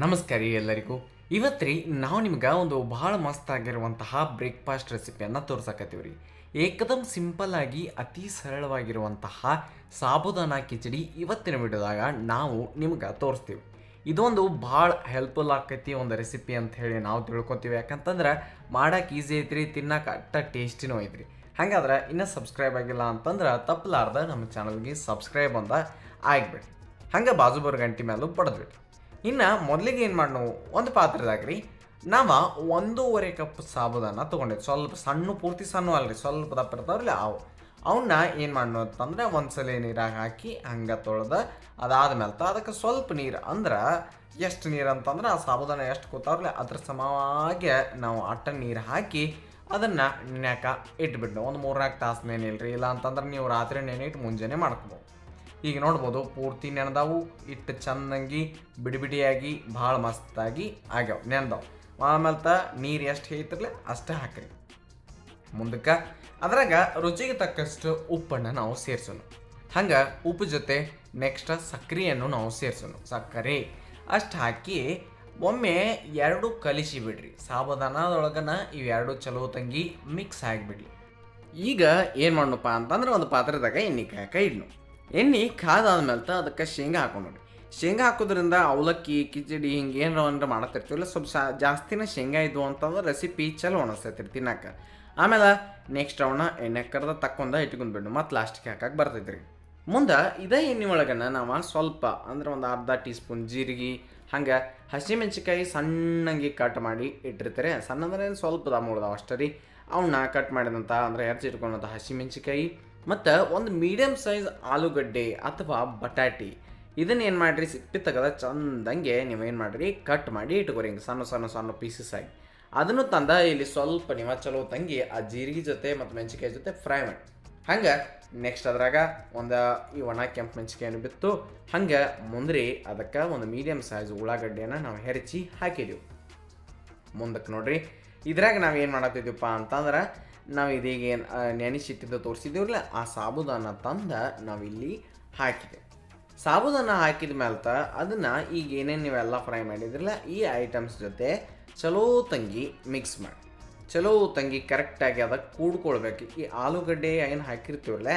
ನಮಸ್ಕಾರ ಎಲ್ಲರಿಗೂ. ಇವತ್ತು ನಾವು ನಿಮ್ಗೆ ಒಂದು ಭಾಳ ಮಸ್ತ್ ಆಗಿರುವಂತಹ ಬ್ರೇಕ್ಫಾಸ್ಟ್ ರೆಸಿಪಿಯನ್ನು ತೋರ್ಸಕತ್ತೀವಿ ರೀ ಏಕದಮ್ ಸಿಂಪಲ್ ಆಗಿ ಅತಿ ಸರಳವಾಗಿರುವಂತಹ ಸಾಬುದಾನ ಕಿಚಡಿ ಇವತ್ತಿನ ವಿಡಿಯೋದಾಗ ನಾವು ನಿಮ್ಗೆ ತೋರಿಸ್ತೀವಿ. ಇದೊಂದು ಭಾಳ ಹೆಲ್ಪ್ಫುಲ್ ಆಕೈತಿ ಒಂದು ರೆಸಿಪಿ ಅಂತ ಹೇಳಿ ನಾವು ತಿಳ್ಕೊತೀವಿ. ಯಾಕಂತಂದ್ರೆ ಮಾಡಕ್ಕೆ ಈಸಿ ಐತ್ರಿ ತಿನ್ನಕ್ಕೆ ಅಟ್ಟ ಟೇಸ್ಟಿನೂ ಐತ್ರಿ. ಹಾಗಾದ್ರೆ ಇನ್ನೂ ಸಬ್ಸ್ಕ್ರೈಬ್ ಆಗಿಲ್ಲ ಅಂತಂದ್ರೆ ತಪ್ಪಲಾರ್ದ ನಮ್ಮ ಚಾನಲ್ಗೆ ಸಬ್ಸ್ಕ್ರೈಬ್ ಅಂತ ಆಗ್ಬಿಡಿ ಹಂಗೆ ಬಾಜು ಬರೋ ಗಂಟೆ ಮೇಲೂ ಬಡದ್ಬಿಟ್ಟು ಇನ್ನು ಮೊದಲಿಗೆ ಏನು ಮಾಡಿ ನಾವು? ಒಂದು ಪಾತ್ರದಾಗ್ರಿ. ನಾವು ಒಂದೂವರೆ ಕಪ್ ಸಾಬುದಾನ ತೊಗೊಂಡಿದ್ವಿ ಸ್ವಲ್ಪ ಸಣ್ಣ ಪೂರ್ತಿ ಸಣ್ಣ ಅಲ್ರಿ. ಸ್ವಲ್ಪ ದಪ್ಪ ಇರ್ತಾವ್ರಲ್ಲ ಅವು ಅವನ್ನ ಏನು ಮಾಡೋಣ ಅಂತಂದ್ರೆ ಒಂದ್ಸಲ ನೀರಾಗ ಹಾಕಿ ಹಂಗೆ ತೊಳೆದ ಅದಾದ್ಮೇಲೆ ಅದಕ್ಕೆ ಸ್ವಲ್ಪ ನೀರು. ಅಂದ್ರೆ ಎಷ್ಟು ನೀರು ಅಂತಂದ್ರೆ ಆ ಸಾಬುದಾನ ಎಷ್ಟು ಕೂತಾವ್ರಲ್ಲ ಅದ್ರ ಸಮವಾಗಿ ನಾವು ಅಟ್ಟ ನೀರು ಹಾಕಿ ಅದನ್ನು ನೆಕ ಇಟ್ಬಿಟ್ಟು ಒಂದು ಮೂರ್ನಾಲ್ಕು ತಾಸು ನೆನೆಯಿಲ್ರಿ ಇಲ್ಲ ಅಂತಂದ್ರೆ ನೀವು ರಾತ್ರಿ ನೆನೆಯಿಟ್ಟು ಮುಂಜಾನೆ ಮಾಡ್ಕೊಬೋದು. ಈಗ ನೋಡ್ಬೋದು ಪೂರ್ತಿ ನೆನೆದವು, ಇಟ್ಟು ಚಂದಂಗಿ ಬಿಡಿ ಬಿಡಿಯಾಗಿ ಭಾಳ ಮಸ್ತಾಗಿ ಆಗ್ಯಾವ, ನೆನೆದವು. ಆಮೇಲೆ ತ ನೀರು ಎಷ್ಟು ಹೇಳ್ತಿರ್ಲಿ ಅಷ್ಟೇ ಹಾಕ್ರಿ. ಮುಂದಕ್ಕೆ, ಅದ್ರಾಗ ರುಚಿಗೆ ತಕ್ಕಷ್ಟು ಉಪ್ಪನ್ನು ನಾವು ಸೇರಿಸೋಣ. ಹಂಗೆ ಉಪ್ಪು ಜೊತೆ ನೆಕ್ಸ್ಟ್ ಸಕ್ಕರೆಯನ್ನು ನಾವು ಸೇರಿಸೋಣ. ಸಕ್ಕರೆ ಅಷ್ಟು ಹಾಕಿ ಒಮ್ಮೆ ಎರಡು ಕಲಿಸಿ ಬಿಡ್ರಿ. ಸಾಬಧಾನದೊಳಗನ ಇವೆರಡು ಚಲೋ ತಂಗಿ ಮಿಕ್ಸ್ ಆಗಿಬಿಡ್ಲಿ. ಈಗ ಏನು ಮಾಡೋಣಪ್ಪ ಅಂತಂದ್ರೆ ಒಂದು ಪಾತ್ರೆದಾಗ ಎಣ್ಣೆ ಕಾಯಕ ಇಡ್ನು. ಎಣ್ಣೆ ಕಾದಾದ್ಮೇಲೆ ಅದಕ್ಕೆ ಶೇಂಗಾ ಹಾಕೊಂಡು ಶೇಂಗಾ ಹಾಕೋದ್ರಿಂದ ಅವಲಕ್ಕಿ, ಕಿಚಡಿ ಹಿಂಗೆ ಏನಾರ ಅಂದ್ರೆ ಮಾಡತ್ತಿರ್ತೀವಲ್ಲ ಸ್ವಲ್ಪ ಸಾ, ಜಾಸ್ತಿನ ಶೇಂಗಾ ಇದ್ವು ಅಂತಂದ್ರೆ ರೆಸಿಪಿ ಚಲೋ ಅನಿಸ್ತೈತಿ ತಿನ್ನಕ್ಕೆ ಆಮೇಲೆ ನೆಕ್ಸ್ಟ್ ಅವನ್ನ ಎಣ್ಣೆ ಕರೆದ ತಕ್ಕೊಂಡ ಇಟ್ಕೊಂಡ್ಬಿಡು ಮತ್ತು ಲಾಸ್ಟಿಗೆ ಹಾಕಕ್ಕೆ ಬರ್ತೈತ್ರಿ. ಮುಂದೆ ಇದೇ ಎಣ್ಣೆ ಒಳಗನ ನಾವು ಸ್ವಲ್ಪ ಅಂದ್ರೆ ಒಂದು ಅರ್ಧ ಟೀ ಸ್ಪೂನ್ ಜೀರಿಗೆ, ಹಂಗೆ ಹಸಿಮೆಣ್ಸಿಕಾಯಿ ಸಣ್ಣಂಗೆ ಕಟ್ ಮಾಡಿ ಇಟ್ಟಿರ್ತಾರೆ. ಸಣ್ಣ ಅಂದ್ರೆ ಸ್ವಲ್ಪ ದಮ್ ಉಳ್ದಾವ ಅಷ್ಟೇ ರೀ ಅವನ್ನ ಕಟ್ ಮಾಡಿದಂಥ ಅಂದರೆ ಹೆಚ್ಚಿಟ್ಕೊಂಡಂಥ ಹಸಿಮೆಣಸಿಕಾಯಿ ಮತ್ತು ಒಂದು ಮೀಡಿಯಮ್ ಸೈಜ್ ಆಲೂಗಡ್ಡೆ ಅಥವಾ ಬಟಾಟಿ. ಇದನ್ನ ಏನು ಮಾಡಿರಿ? ಸಿಪ್ಪಿ ತೆಗೆದ ಚಂದಂಗೆ ನೀವೇನು ಮಾಡಿರಿ? ಕಟ್ ಮಾಡಿ ಇಟ್ಕೊರಿ ಹಿಂಗೆ ಸಣ್ಣ ಸಣ್ಣ ಸಣ್ಣ ಪೀಸಸ್ ಆಗಿ. ಅದನ್ನು ತಂದ ಇಲ್ಲಿ ಸ್ವಲ್ಪ ನೀವು ಚಲೋ ತಂಗಿ ಆ ಜೀರಿಗೆ ಜೊತೆ ಮತ್ತು ಮೆಣಸಿಕಾಯಿ ಜೊತೆ ಫ್ರೈ ಮಾಡಿ. ಹಂಗೆ ನೆಕ್ಸ್ಟ್ ಅದ್ರಾಗ ಒಂದು ಈ ಒಣ ಕೆಂಪು ಮೆಣಸಿಕಾಯನ್ನು ಬಿತ್ತು. ಹಂಗೆ ಮುಂದ್ರಿ ಅದಕ್ಕೆ ಒಂದು ಮೀಡಿಯಮ್ ಸೈಜ್ ಉಳ್ಳಾಗಡ್ಡೆಯನ್ನು ನಾವು ಹೆರಚಿ ಹಾಕಿದೆವು. ಮುಂದಕ್ಕೆ ನೋಡ್ರಿ. ಇದ್ರಾಗ ನಾವು ಏನು ಮಾಡತ್ತಿದ್ದೀವಪ್ಪ ಅಂತಂದ್ರೆ ನಾವು ಇದೀಗ ಏನು ನೆನೆಸಿಟ್ಟಿದ್ದು ತೋರಿಸಿದ್ದೀವಲ್ಲ ಆ ಸಾಬುದಾನ ತಂದ ನಾವಿಲ್ಲಿ ಹಾಕಿದೆ. ಸಾಬುದಾನ ಹಾಕಿದ ಮೇಲೆ ಅದನ್ನು ಈಗ ಏನೇನು ನೀವೆಲ್ಲ ಫ್ರೈ ಮಾಡಿದ್ರಲ್ಲ, ಈ ಐಟಮ್ಸ್ ಜೊತೆ ಚಲೋ ತಂಗಿ ಮಿಕ್ಸ್ ಮಾಡಿ. ಚಲೋ ತಂಗಿ ಕರೆಕ್ಟಾಗಿ ಅದಕ್ಕೆ ಕೂಡ್ಕೊಳ್ಬೇಕು. ಈ ಆಲೂಗಡ್ಡೆ ಏನು ಹಾಕಿರ್ತೀವಲ್ಲ,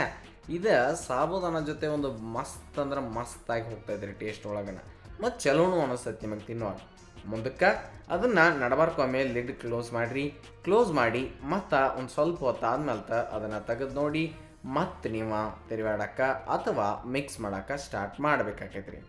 ಇದು ಸಾಬುದಾನ ಜೊತೆ ಒಂದು ಮಸ್ತ್ ಅಂದ್ರೆ ಮಸ್ತಾಗಿ ಹೋಗ್ತಾಯಿದ್ರಿ ಟೇಸ್ಟ್ ಒಳಗನ. ಮತ್ತು ಚಲೋನು ಅನಿಸ್ತೈತಿ ನಿಮಗೆ ತಿನ್ನುವಾಗ. ಮುಂದಕ್ಕೆ ಅದನ್ನು ನಡಬಾರ್ಕೊಮ್ಮೆ ಲಿಡ್ ಕ್ಲೋಸ್ ಮಾಡಿರಿ. ಕ್ಲೋಸ್ ಮಾಡಿ, ಮತ್ತು ಒಂದು ಸ್ವಲ್ಪ ಹೊತ್ತು ಆದ್ಮೇಲೆ ತ ಅದನ್ನು ತೆಗೆದು ನೋಡಿ, ಮತ್ತು ನೀವು ತಿರುಗಾಡಕ್ಕೆ ಅಥವಾ ಮಿಕ್ಸ್ ಮಾಡೋಕ್ಕೆ ಸ್ಟಾರ್ಟ್ ಮಾಡಬೇಕಾಕೈತ್ರಿ.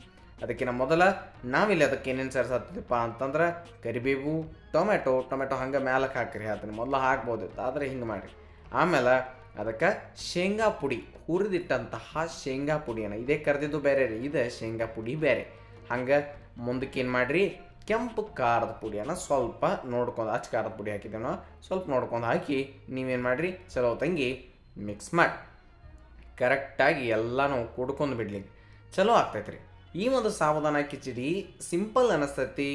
ಅದಕ್ಕಿಂತ ಮೊದಲ ನಾವಿಲ್ಲಿ ಅದಕ್ಕೆ ಏನೇನು ಸೇರಿಸತ್ತಿದ್ದಪ್ಪ ಅಂತಂದ್ರೆ ಕರಿಬೇವು ಟೊಮೆಟೊ ಟೊಮೆಟೊ ಹಂಗೆ ಮೇಲಕ್ಕೆ ಹಾಕಿರಿ. ಅದನ್ನು ಮೊದಲು ಹಾಕ್ಬೋದಿತ್ತು ಆದರೆ ಹಿಂಗೆ ಮಾಡಿರಿ. ಆಮೇಲೆ ಅದಕ್ಕೆ ಶೇಂಗಾ ಪುಡಿ, ಹುರಿದಿಟ್ಟಂತಹ ಶೇಂಗಾ ಪುಡಿಯನ್ನು. ಇದೇ ಕರೆದಿದ್ದು ಬೇರೆ ರೀ ಇದೇ ಶೇಂಗಾ ಪುಡಿ ಬೇರೆ. ಹಂಗೆ ಮುಂದಕ್ಕೆ ಏನು ಮಾಡಿರಿ? ಕೆಂಪು ಖಾರದ ಪುಡಿಯನ್ನು ಸ್ವಲ್ಪ ನೋಡ್ಕೊಂಡು ಅಚ್ಚ ಖಾರದ ಪುಡಿ ಹಾಕಿದ್ದೇವೆ ನಾವು ಸ್ವಲ್ಪ ನೋಡ್ಕೊಂಡು ಹಾಕಿ ನೀವೇನು ಮಾಡಿರಿ, ಚಲೋ ತಂಗಿ ಮಿಕ್ಸ್ ಮಾಡಿ. ಕರೆಕ್ಟಾಗಿ ಎಲ್ಲನೂ ಕುಡ್ಕೊಂಡು ಬಿಡ್ಲಿಕ್ಕೆ ಚಲೋ ಆಗ್ತೈತ್ರಿ. ಈ ಒಂದು ಸಾವಧಾನ ಕಿಚಡಿ ಸಿಂಪಲ್ ಅನಿಸ್ತೈತಿ,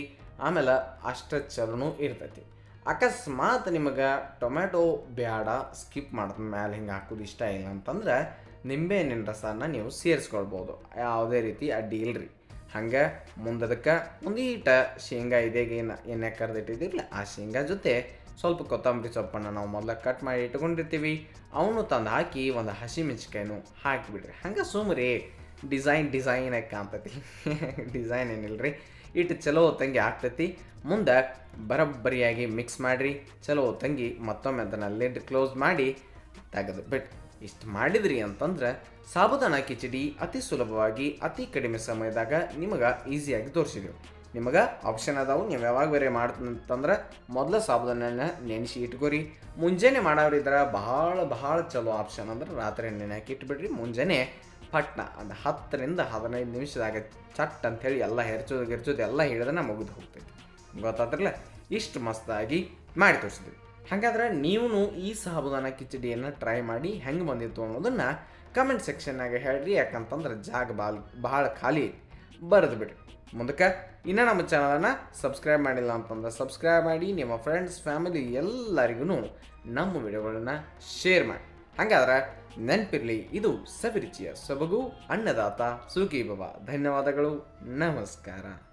ಆಮೇಲೆ ಅಷ್ಟು ಚಲೋನೂ ಇರ್ತೈತಿ. ಅಕಸ್ಮಾತ್ ನಿಮಗೆ ಟೊಮ್ಯಾಟೊ ಬ್ಯಾಡ ಸ್ಕಿಪ್ ಮಾಡಿದ ಮೇಲೆ ಹಿಂಗೆ ಹಾಕೋದು ಇಷ್ಟ ಇಲ್ಲ ಅಂತಂದ್ರೆ ನಿಂಬೆಹಣ್ಣಿನ ರಸನ ನೀವು ಸೇರಿಸ್ಕೊಳ್ಬೋದು. ಯಾವುದೇ ರೀತಿ ಅಡ್ಡಿ ಇಲ್ರಿ. ಹಂಗೆ ಮುಂದದಕ್ಕೆ ಮುಂದೀಟ ಶೇಂಗಾ ಇದೇಗೆ ಏನು ಎಣ್ಣೆ ಕರೆದಿಟ್ಟಿದ್ದಿರಲ್ಲ ಆ ಶೇಂಗಾ ಜೊತೆ ಸ್ವಲ್ಪ ಕೊತ್ತಂಬರಿ ಸೊಪ್ಪನ್ನು ನಾವು ಮೊದಲ ಕಟ್ ಮಾಡಿ ಇಟ್ಕೊಂಡಿರ್ತೀವಿ ಅವನು ತಂದು ಹಾಕಿ ಒಂದು ಹಸಿಮೆಣ್ಸಿಕಾಯಿನೂ ಹಾಕಿಬಿಡ್ರಿ. ಹಂಗೆ ಸುಮ್ರಿ ಡಿಸೈನ್ ಡಿಸೈನ್ ಆಗಿ ಕಾಣ್ತೈತಿ. ಡಿಸೈನ್ ಏನಿಲ್ರಿ? ಇಟ್ಟು ಚಲೋ ತಂಗಿ ಆಗ್ತೈತಿ. ಮುಂದೆ ಬರೋಬ್ಬರಿಯಾಗಿ ಮಿಕ್ಸ್ ಮಾಡಿರಿ. ಚಲೋ ತಂಗಿ ಮತ್ತೊಮ್ಮೆ ಅದನ್ನು ಲಿಡ್ ಕ್ಲೋಸ್ ಮಾಡಿ ತೆಗೆದು ಬಿಟ್ಟು ಇಷ್ಟು ಮಾಡಿದ್ರಿ ಅಂತಂದ್ರೆ ಸಾಬುದಾನ ಕಿಚಡಿ ಅತಿ ಸುಲಭವಾಗಿ, ಅತಿ ಕಡಿಮೆ ಸಮಯದಾಗ ನಿಮಗೆ ಈಸಿಯಾಗಿ ತೋರಿಸಿದ್ರು ನಿಮಗೆ ಆಪ್ಷನ್ ಅದಾವು, ನೀವು ಯಾವಾಗ ಬೇರೆ ಮಾಡ್ತಂತಂದ್ರೆ ಮೊದಲು ಸಾಬುದಾನ ನೆನೆಸಿ ಇಟ್ಕೋರಿ. ಮುಂಜಾನೆ ಮಾಡೋರಿದ್ರೆ ಭಾಳ ಭಾಳ ಚಲೋ ಆಪ್ಷನ್ ಅಂದ್ರೆ ರಾತ್ರಿ ನೆನೆ ಹಾಕಿ ಇಟ್ಬಿಡ್ರಿ. ಮುಂಜಾನೆ ಪಟ್ನ ಅದು ಹತ್ತರಿಂದ ಹದಿನೈದು ನಿಮಿಷದಾಗ ಚಟ್ ಅಂಥೇಳಿ ಎಲ್ಲ ಹೆರ್ಚೋದು, ಗಿರ್ಚೋದು ಎಲ್ಲ ಹಿಡಿದ್ರೆ ಮುಗಿದು ಹೋಗ್ತೈತಿ. ಗೊತ್ತಾದ್ರಲ್ಲ? ಇಷ್ಟು ಮಸ್ತಾಗಿ ಮಾಡಿ ತೋರಿಸಿದ್ವಿ. ಹಾಗಾದ್ರೆ ನೀವು ಈ ಸಾಬುದಾನ ಕಿಚಡಿಯನ್ನು ಟ್ರೈ ಮಾಡಿ ಹೆಂಗೆ ಬಂದಿತ್ತು ಅನ್ನೋದನ್ನು ಕಮೆಂಟ್ ಸೆಕ್ಷನ್ನಾಗ ಹೇಳ್ರಿ, ಯಾಕಂತಂದ್ರೆ ಜಾಗ ಭಾಳ ಭಾಳ ಖಾಲಿ ಬರೆದು ಬಿಡಿ ಮುಂದಕ್ಕೆ ಇನ್ನೂ ನಮ್ಮ ಚಾನಲನ್ನು ಸಬ್ಸ್ಕ್ರೈಬ್ ಮಾಡಿಲ್ಲ ಅಂತಂದ್ರೆ ಸಬ್ಸ್ಕ್ರೈಬ್ ಮಾಡಿ, ನಿಮ್ಮ ಫ್ರೆಂಡ್ಸ್ ಫ್ಯಾಮಿಲಿ ಎಲ್ಲರಿಗೂ ನಮ್ಮ ವಿಡಿಯೋಗಳನ್ನು ಶೇರ್ ಮಾಡಿ. ಹಾಗಾದ್ರೆ ನೆನಪಿರಲಿ, ಇದು ಸವಿರುಚಿಯ ಸೊಬಗು, ಅನ್ನದಾತ ಸುಖಿ ಬಾಬಾ. ಧನ್ಯವಾದಗಳು. ನಮಸ್ಕಾರ.